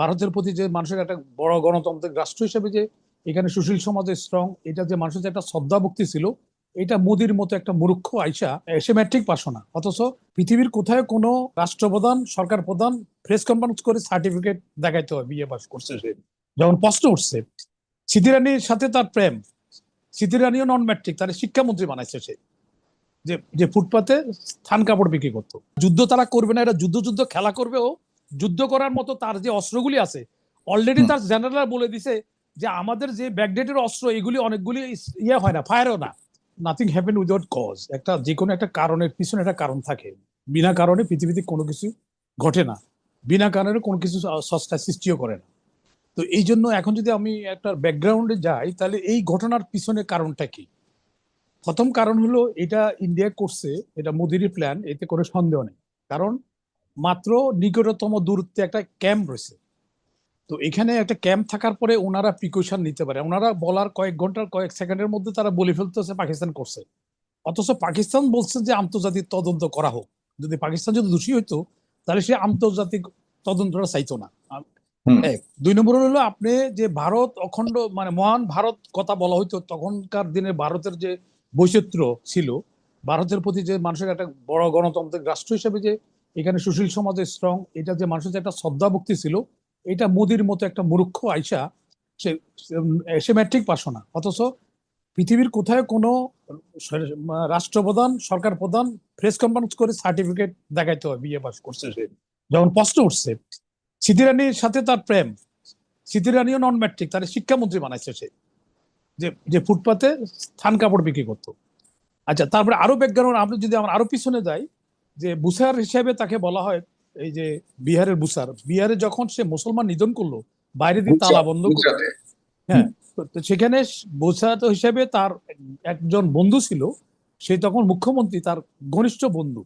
ভারতের প্রতি যে মানুষের একটা বড় গণতান্ত্রিক রাষ্ট্র হিসেবে যে এখানে সুশীল সমাজে স্ট্রং এটা যে মানুষের যে একটা শ্রদ্ধাভক্তি ছিল, এটা মোদির মতো একটা মূর্খ আইসা সে ম্যাট্রিক পাস না অথচ পৃথিবীর কোথায় কোনো রাষ্ট্রপ্রধান, সরকার প্রধান প্রেস কনফারেন্স করে সার্টিফিকেট দেখাইতে হয়, বিএ পাস করছে সে। যখন প্রশ্ন উঠছে স্মৃতিরানীর সাথে তার প্রেম স্মৃতিরানীও নন ম্যাট্রিক তার শিক্ষামন্ত্রী বানাইছে সে। যে যে ফুটপাতে স্থান কাপড় বিক্রি করতো। যুদ্ধ তারা করবে না এটা যুদ্ধ যুদ্ধ খেলা করবে ও যুদ্ধ করার মতো তার যে অস্ত্রগুলি আছে অলরেডি। তার জেনারেল বলে দিছে যে আমাদের যে ব্যাকডেটের অস্ত্র এগুলি অনেকগুলি ইয়ে হয় না ফায়ারও না। নাথিং হ্যাপেন উইদাউট কজ একটা যে কোনো একটা কারণের পিছনে একটা কারণ থাকে। বিনা কারণে পৃথিবীতে কোনো কিছু ঘটে না। বিনা কারণে কোনো কিছু সস্তা সৃষ্টিও করে না। তো এই জন্য এখন যদি আমি একটা ব্যাকগ্রাউন্ডে যাই তাহলে এই ঘটনার পিছনে কারণটা কি? প্রথম কারণ হলো এটা ইন্ডিয়া করছে এটা মোদিরই প্ল্যান এতে কোনো সন্দেহ নেই। কারণ মাত্র নিকটতম দূরত্বে একটা ক্যাম্প রয়েছে। তো এখানে একটা ক্যাম্প থাকার পরে ওনারা প্রিকশন নিতে পারে। ওনারা বলার কয়েক ঘণ্টার কয়েক সেকেন্ডের মধ্যে তারা বলে ফেলতেছে পাকিস্তান করছে। অথচ পাকিস্তান বলছে যে আন্তর্জাতিক তদন্ত করা হোক। যদি পাকিস্তান যদি দোষী হইতো তাহলে সে আন্তর্জাতিক তদন্তটা চাইতো না। এক দুই নম্বর হলো আপনি যে ভারত অখণ্ড মানে মহান ভারত কথা বলা হইতো তখনকার দিনে ভারতের যে বৈচিত্র্য ছিল ভারতের প্রতি যে মানুষের একটা বড় গণতান্ত্রিক রাষ্ট্র হিসেবে যে এখানে সুশীল সমাজে স্ট্রং এটা যে মানুষের যে একটা শ্রদ্ধা ভক্তি ছিল, এটা মোদির মতো একটা মূর্খ আইসা সে সে ম্যাট্রিক পাস না অথচ পৃথিবীর কোথায় কোনো রাষ্ট্রপ্রধান, সরকার প্রধান প্রেস কনফারেন্স করে সার্টিফিকেট দেখাইতে হয়, বিএ পাস করছে সে। যখন প্রশ্ন উঠছে স্মৃতিরানীর সাথে তার প্রেম স্মৃতিরানীও নন ম্যাট্রিক তার শিক্ষামন্ত্রী বানাইছে সে, যে যে ফুটপাতে স্থান কাপড় বিক্রি করতো। আচ্ছা তারপরে আরও ব্যাকগ্রাউন্ড আমরা যদি আমরা আরও পিছনে যাই যে বুসার হিসেবে তাকে বলা হয় এই যে বিহারের বুসার। বিহারে যখন সে মুসলমান নিধন করল বাইরে দিয়ে তালা বন্ধ তো সেখানে বোঝাত হিসেবে তার একজন বন্ধু ছিল সে তখন মুখ্যমন্ত্রী তার ঘনিষ্ঠ বন্ধু।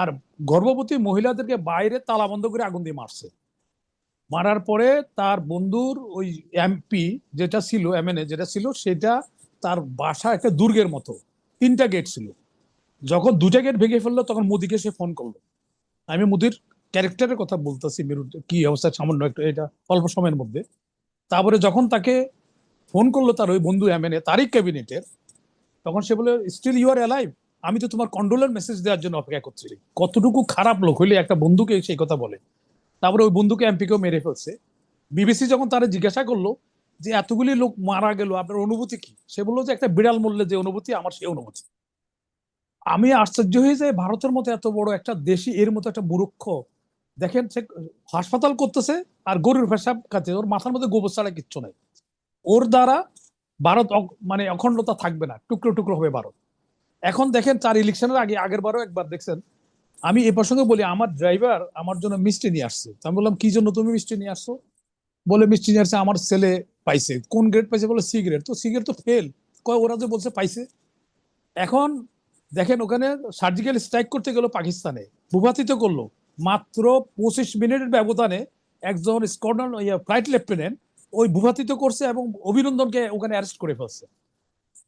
আর গর্ভবতী মহিলাদেরকে বাইরে তালা বন্ধ করে আগুন দিয়ে মারছে। মারার পরে তার বন্ধুর ওই এমপি যেটা ছিল এমএনএ যেটা ছিল সেটা তার বাসা একটা দুর্গের মতো তিনটা গেট ছিল। যখন দুটা গেট ভেঙে ফেলল, তখন মোদিকে সে ফোন করল। আমি মোদির ক্যারেক্টারের কথা বলতেছি, মেরুর কি অবস্থা, সামান্য একটু এটা অল্প সময়ের মধ্যে। তারপরে যখন তাকে ফোন করল তার ওই বন্ধু এমএনএ তারই ক্যাবিনেটের তখন সে বলে স্টিল ইউ আর অ্যালাইভ আমি তো তোমার কন্ডোলার মেসেজ দেওয়ার জন্য অপেক্ষা করছি। কতটুকু খারাপ লোক হইলে একটা বন্ধুকে সেই কথা বলে? তারপরে ওই বন্ধুকে এমপিকেও মেরে ফেলছে। বিবিসি যখন তারা জিজ্ঞাসা করল যে, এতগুলি লোক মারা গেল, আপনার অনুভূতি কি? সে বলল যে, একটা বিড়াল মূল্যে যে অনুভূতি, আমার সেই অনুভূতি। আমি আশ্চর্য হয়ে যাই, ভারতের মতো এত বড় একটা দেশই এর মতো একটা মূর্খ। দেখেন সে হাসপাতাল করতেছে আর গরুর পেশাব খাচ্ছে, ওর মাথার মধ্যে গোবর ছাড়া কিচ্ছু নাই। ওর দ্বারা ভারত মানে অখণ্ডতা থাকবে না, টুকরো টুকরো হবে ভারত। এখন দেখেন চার ইলেকশনের আগে, আগের বারও একবার দেখছেন, আমি এ প্রসঙ্গে বলি, আমার ড্রাইভার আমার জন্য মিষ্টি নিয়ে আসছে। আমি বললাম, কি জন্য তুমি মিষ্টি নিয়ে আসছো? বলে, মিষ্টি নিয়ে আসছে, আমার ছেলে পাইছে। কোন গ্রেড পাইছে? বলে সি গ্রেড তো সি গ্রেড তো ফেল কয়, ওরা যে বলছে পাইছে। এখন দেখেন ওখানে সার্জিক্যাল স্ট্রাইক করতে গেল পাকিস্তানে। ভূপাতিত করল। মাত্র পঁচিশ মিনিটের ব্যবধানে একজন স্কোয়াড্রন ফ্লাইট লেফটেন্যান্ট ওই ভূপাতিত করছে এবং অভিনন্দনকে ওখানে অ্যারেস্ট করে ফেলছে।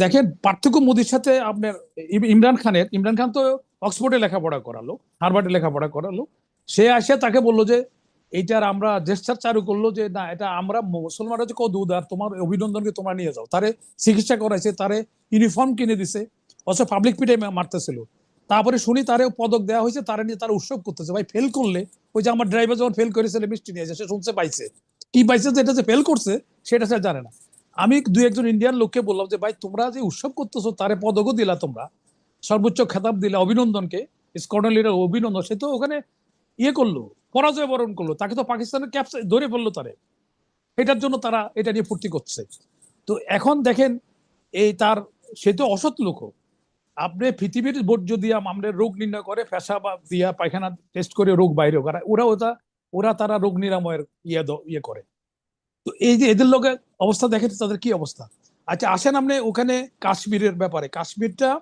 দেখেন পার্থক্য মোদির সাথে আপনার ইমরান খানের। ইমরান খান তো অক্সফোর্ডে লেখাপড়া করালো, হার্ভার্ডে লেখাপড়া করালো। সে আসে, তাকে বলল যে, এইটার আমরা জেস্টার চালু করল যে, না, এটা আমরা মুসলমান হচ্ছে কত উদার তোমার অভিনন্দনকে তোমরা নিয়ে যাও। তারে চিকিৎসা করাইছে, তারে ইউনিফর্ম কিনে দিছে। অথচ পাবলিক পিটে মারতেছিল। তারপরে শুনি তারে পদক দেওয়া হয়েছে, তারা নিয়ে তারা উৎসব করতেছে। ভাই ফেল করলে, ওই যে আমার ড্রাইভার যখন ফেল করেছিল মিষ্টি নিয়ে সে শুনছে, পাইছে। কি পাইছে যে এটা যে ফেল করছে, সেটা সে জানে না। আমি দু একজন ইন্ডিয়ান লোককে বললাম যে, ভাই, তোমরা যে উৎসব করতেছো, তারে পদকও দিলা তোমরা। সর্বোচ্চ খেতাব দিলা অভিনন্দনকে। স্কর্নালিরা অভিনন্দন। সে তো ওখানে ইয়ে করল, পরাজয় বরণ করল। তাকে তো পাকিস্তানের ক্যাপ ধরে ফেলল তারে। এটার জন্য তারা এটা নিয়ে ফুর্তি করছে। তো এখন দেখেন, এই তার, সে তো অসৎ লোক আপনি পৃথিবীর বোর্ড যদি আম- আমরা রোগ নির্ণয় করে পেশা বা দিয়া পায়খানা টেস্ট করে রোগ বাইরে করে ওরা ওটা, ওরা তারা রোগ নিরাময়ের ইয়ে ইয়ে করে। তো এই যে এদের লোকের অবস্থা দেখেন তাদের কি অবস্থা? আচ্ছা আসেন আপনি ওখানে কাশ্মীরের ব্যাপারে। কাশ্মীরটা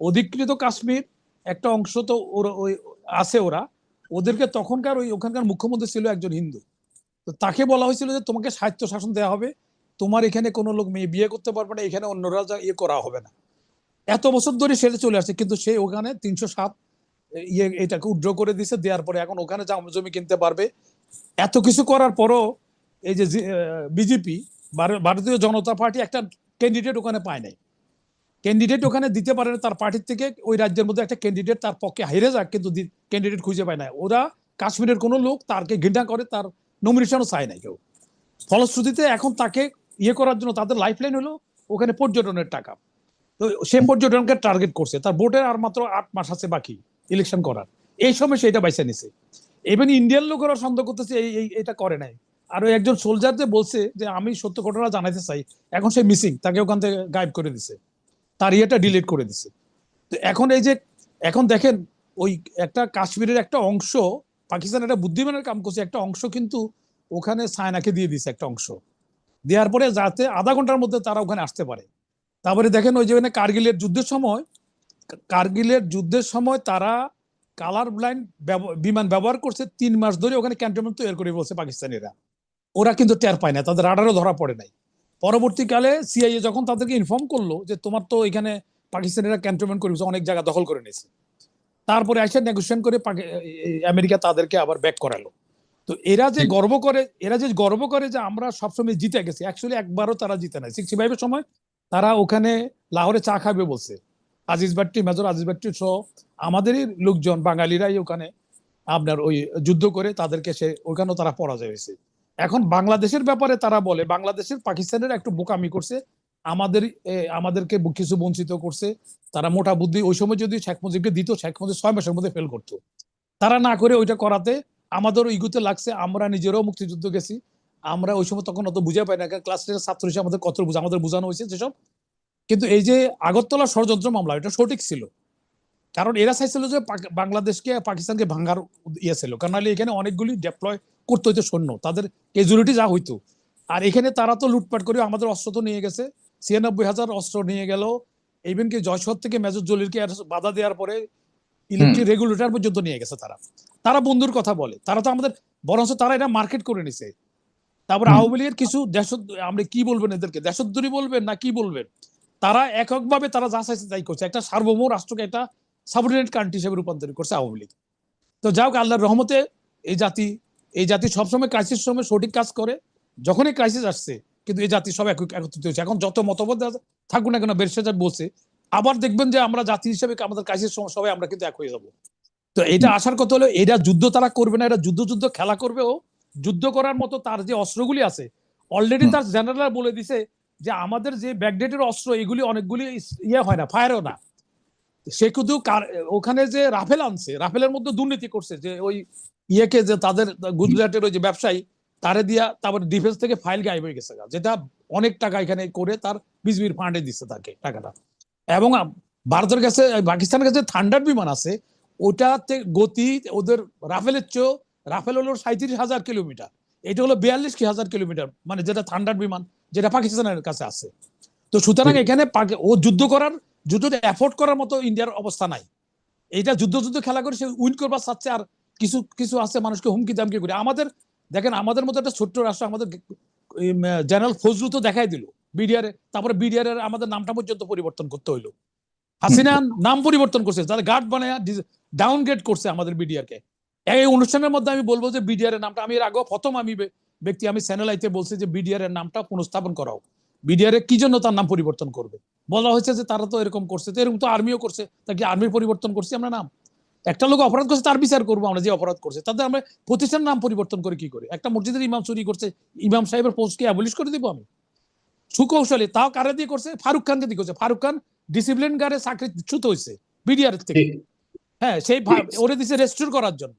অধিকৃত কাশ্মীর, একটা অংশ তো ওরা ওই আছে ওরা। ওদেরকে তখনকার ওই ওখানকার মুখ্যমন্ত্রী ছিল একজন হিন্দু। তো তাকে বলা হয়েছিল যে তোমাকে সাহিত্য শাসন দেওয়া হবে। তোমার এখানে কোনো লোক মেয়ে বিয়ে করতে পারবে না, এখানে অন্যরা যা ইয়ে করা হবে না। এত বছর ধরে সেটা চলে আসছে, কিন্তু সে ওখানে তিনশো সাত ইয়ে এটাকে উড্র করে দিছে, দেওয়ার পরে এখন ওখানে জমি কিনতে পারবে। এত কিছু করার পরও এই যে বিজেপি ভারতীয় জনতা পার্টি একটা ক্যান্ডিডেট ওখানে পায় নাই। ক্যান্ডিডেট ওখানে দিতে পারে না, তার পার্টির থেকে ওই রাজ্যের মধ্যে একটা ক্যান্ডিডেট তার পক্ষে হাইরে যাক, কিন্তু ক্যান্ডিডেট খুঁজে পায় না ওরা কাশ্মীরের কোনো লোক, তারকে ঘৃণা করে, তার নমিনেশনও চায় না কেউ। ফলশ্রুতিতে এখন তাকে ইয়ে করার জন্য তাদের লাইফ লাইন হলো ওখানে পর্যটনের টাকা। তো সে পর্যটনকে টার্গেট করছে। তার ভোটের আর মাত্র আট মাস আছে বাকি ইলেকশন করার। এই সময় সেটা বাইসা নিছে। ইভেন ইন্ডিয়ান লোকেরা সন্দেহ করতেছে, এই এটা করে নাই। আর ওই একজন সোলজার যে বলছে যে, আমি সত্য ঘটনা জানাইতে চাই। এখন সে মিসিং তাকে ওখান থেকে গায়েব করে দিছে। তার ইয়েটা ডিলিট করে দিছে। তো এখন এই যে, এখন দেখেন, ওই একটা কাশ্মীরের একটা অংশ, পাকিস্তান একটা বুদ্ধিমানের কাম করছে, একটা অংশ কিন্তু ওখানে সায়নাকে দিয়ে দিছে একটা অংশ। দেওয়ার পরে যাতে আধা ঘণ্টার মধ্যে তারা ওখানে আসতে পারে। তারপরে দেখেন ওই যেখানে কার্গিলের যুদ্ধের সময় কার্গিলের যুদ্ধের সময় তারা কালার ব্লাইন্ড বিমান ব্যবহার করছে তিন মাস ধরে ওখানে ক্যান্টনমেন্ট তৈরি করে বলছে পাকিস্তানিরা। ওরা কিন্তু টের পায় না তাদের রাডারও ধরা পড়ে নাই। পরবর্তীকালে সিআইএ যখন তাদেরকে ইনফর্ম করল যে তোমার তো এখানে পাকিস্তানিরা ক্যান্টনমেন্ট করে অনেক জায়গা দখল করে নিয়েছে। তারপরে এসে নেগোসিয়েশন করে আমেরিকা তাদেরকে আবার ব্যাক করালো। তো এরা যে গর্ব করে এরা যে গর্ব করে যে আমরা সবসময় জিতে গেছি অ্যাকচুয়ালি একবারও তারা জিতে নাই। সিক্সটি ফাইভের সময় তারা ওখানে লাহোরে চা খাবে বলছে। আজিজ বাট্টি মেজর আজিজ বাট্টি সহ আমাদেরই লোকজন, বাঙালিরাই ওখানে আপনার ওই যুদ্ধ করে তাদেরকে সে ওখানেও তারা পরাজয় হয়েছে। এখন বাংলাদেশের ব্যাপারে তারা বলে, বাংলাদেশের পাকিস্তানের একটু বোকামি করছে, আমাদের আমাদেরকে কিছু বঞ্চিত করছে, তারা মোটা বুদ্ধি, ওই সময় যদি শেখ মুজিবকে দিত, শেখ মুজিব ছয় মাসের মধ্যে ফেল করতো। তারা না করে ওইটা করাতে আমাদেরও ইগুতে লাগছে, আমরা নিজেরাও মুক্তিযুদ্ধ গেছি আমরা ওই সময় তখন অত বুঝে পাই না ক্লাস টেনের ছাত্র হিসেবে আমাদের কত বুঝা আমাদের বোঝানো হয়েছে যেসব কিন্তু এই যে আগরতলা ষড়যন্ত্র মামলা এটা সঠিক ছিল। কারণ এরা চাইছিল যে বাংলাদেশকে পাকিস্তানকে ভাঙার ইয়ে ছিল। কারণ নাহলে এখানে অনেকগুলি ডেপ্লয় করতে হইতো সৈন্য তাদের ক্যাজুয়ালিটি যা হইতো। আর এখানে তারা তো লুটপাট করে আমাদের অস্ত্র তো নিয়ে গেছে। ছিয়ানব্বই হাজার অস্ত্র নিয়ে গেল। ইভেন কি জয়সর থেকে মেজর জলিলকে আর বাধা দেওয়ার পরে ইলেকট্রিক রেগুলেটর পর্যন্ত নিয়ে গেছে তারা। তারা বন্ধুর কথা বলে। তারা তো আমাদের বরঞ্চ তারা এটা মার্কেট করে নিছে। তারপর। আওয়ামী লীগের কিছু দেশ আমরা কি বলবেন এদেরকে? দেশদ্রোহী বলবেন না কি বলবেন? তারা এককভাবে তারা যা চাইছে তাই করছে। একটা সার্বভৌম রাষ্ট্রকে একটা সাবঅর্ডিনেট কান্ট্রি হিসেবে রূপান্তরিত করছে আওয়ামী লীগ। তো যাই হোক, আল্লাহর রহমতে এই জাতি এই জাতি সবসময় ক্রাইসিস সময় সঠিক কাজ করে। যখনই ক্রাইসিস আসছে, কিন্তু এই জাতি সব একত্রিত হয়েছে। এখন যত মতভেদ থাকুক না কেন বেরসেজার বলছে, আবার দেখবেন যে আমরা জাতি হিসেবে আমাদের ক্রাইসিস সময় সবাই আমরা কিন্তু এক হয়ে যাব। তো এটা আসার কথা হলো এরা যুদ্ধ তারা করবে না এরা যুদ্ধ যুদ্ধ খেলা করবে ও। যুদ্ধ করার মতো তার যে অস্ত্রগুলি আছে অলরেডি। তার জেনারেল বলে দিছে যে আমাদের যে ব্যাকডেটের অস্ত্র এগুলি অনেকগুলি ইয়ে হয় না ফায়ারও না সে শুধু ওখানে যে রাফেল আনছে রাফেলের মধ্যে দুর্নীতি করছে যে ওই ইয়েকে যে তাদের গুজরাটের ওই যে ব্যবসায়ী তারে দিয়া তারপরে ডিফেন্স থেকে ফাইল গায়েব হয়ে গেছে যেটা অনেক টাকা এখানে করে তার বিজবির ফান্ডে দিচ্ছে তাকে টাকাটা এবং ভারতের কাছে পাকিস্তানের কাছে থান্ডার বিমান আছে ওটাতে গতি ওদের রাফেলের চেয়েও রাফেল হলো সাঁত্রিশ হাজার কিলোমিটার। এটা হলো বিয়াল্লিশ কি হাজার কিলোমিটার মানে যেটা থান্ডার বিমান, যেটা পাকিস্তানের কাছে আছে। তো সুতরাং এখানে ও যুদ্ধ করার যুদ্ধটা অ্যাফোর্ড করার মতো ইন্ডিয়ার অবস্থা নাই। এটা যুদ্ধ যুদ্ধ খেলা করে সে উইন করবার চাচ্ছে আর কিছু কিছু আছে মানুষকে হুমকি দামকি করে। আমাদের, দেখেন আমাদের মতো একটা ছোট্ট রাষ্ট্র আমাদের জেনারেল ফজলু তো দেখাই দিল বিডিআর, তারপরে বিডিআর এর আমাদের নামটা পর্যন্ত পরিবর্তন করতে হইল। হাসিনা নাম পরিবর্তন করছে তাহলে গার্ড বানায় ডাউনগ্রেড করছে আমাদের বিডিআর কে এই অনুষ্ঠানের মধ্যে আমি বলব যে বিডিআর এর নামটা আমি এর আগেও প্রথম আমি ব্যক্তি আমি স্যানেলাইতে বলছি যে বিডিআর এর নামটা পুনঃস্থাপন করাও বিডিআর এর কি জন্য তার নাম পরিবর্তন করবে? বলা হয়েছে যে তারা তো এরকম করছে তো এরকম তো আর্মিও করছে তা কি আর্মির পরিবর্তন করছি আমরা নাম? একটা লোক অপরাধ করছে তার বিচার করব আমরা যে অপরাধ করছে। তাদের আমরা প্রতিষ্ঠানের নাম পরিবর্তন করে কি করে? একটা মসজিদের ইমাম চুরি করছে ইমাম সাহেবের পোস্টকে অ্যাবলিশ করে দিব আমি? সুকৌশলী তাও কারে দিয়ে করছে? ফারুক খানকে দিয়ে করছে। ফারুক খান ডিসিপ্লিন গার্ডে চাকরি ছুত হয়েছে বিডিআর থেকে। হ্যাঁ সেই ওরে দিছে রেস্টোর করার জন্য।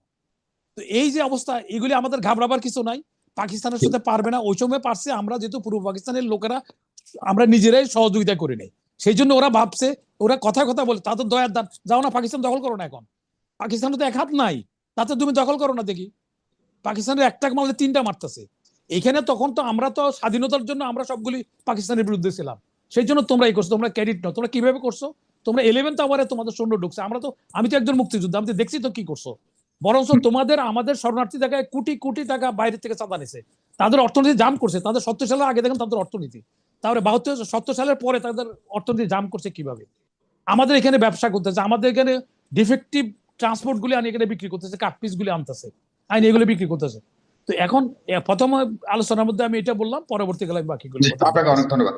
তো এই যে অবস্থা, এগুলি আমাদের ঘাবড়াবার কিছু নাই। পাকিস্তানের সাথে পারবে না, ওই সময় পারছে, আমরা যেহেতু পূর্ব পাকিস্তানের লোকেরা, আমরা নিজেরাই সহযোগিতা করি নাই। সেই জন্য ওরা ভাবছে, ওরা কথা কথা বলে তাদের দয়ার দান, যাও না, পাকিস্তান দখল করো না এখন। পাকিস্তানে তো এক হাত নাই, তাতে তুমি দখল করো না দেখি। পাকিস্তানের একটা মারলে তিনটা মারতেছে। এখানে তখন তো আমরা তো স্বাধীনতার জন্য আমরা সবগুলি পাকিস্তানের বিরুদ্ধে ছিলাম। সেই জন্য তোমরা এই করছ, তোমরা ক্যাডিট নাও। তোমরা কীভাবে করছ? তোমরা ইলেভেন্থ আওয়ারে তোমাদের সৈন্য ঢুকছে। আমরা তো, আমি তো একজন মুক্তিযোদ্ধা, আমি তো দেখছি তো কি করছ। বরঞ্চ তোমাদের আমাদের শরণার্থী টাকায় কোটি কোটি টাকা বাইরে থেকে চাঁদা নিছে। তাদের অর্থনীতি জাম করছে। তাদের সত্তর সালের আগে দেখেন তাদের অর্থনীতি। তারপরে বাহাত্তর সত্তর সালের পরে তাদের অর্থনীতি জাম করছে কীভাবে? আমাদের এখানে ব্যবসা করতেছে। আমাদের এখানে ডিফেক্টিভ ট্রান্সপোর্ট গুলি আনি এখানে বিক্রি করতেছে কাঠ পিস গুলি আনতেছে। আইন এগুলো বিক্রি করতেছে। তো এখন প্রথম আলোচনার মধ্যে আমি এটা বললাম পরবর্তীকালে আমি বাকিগুলো। আপনাকে অনেক ধন্যবাদ।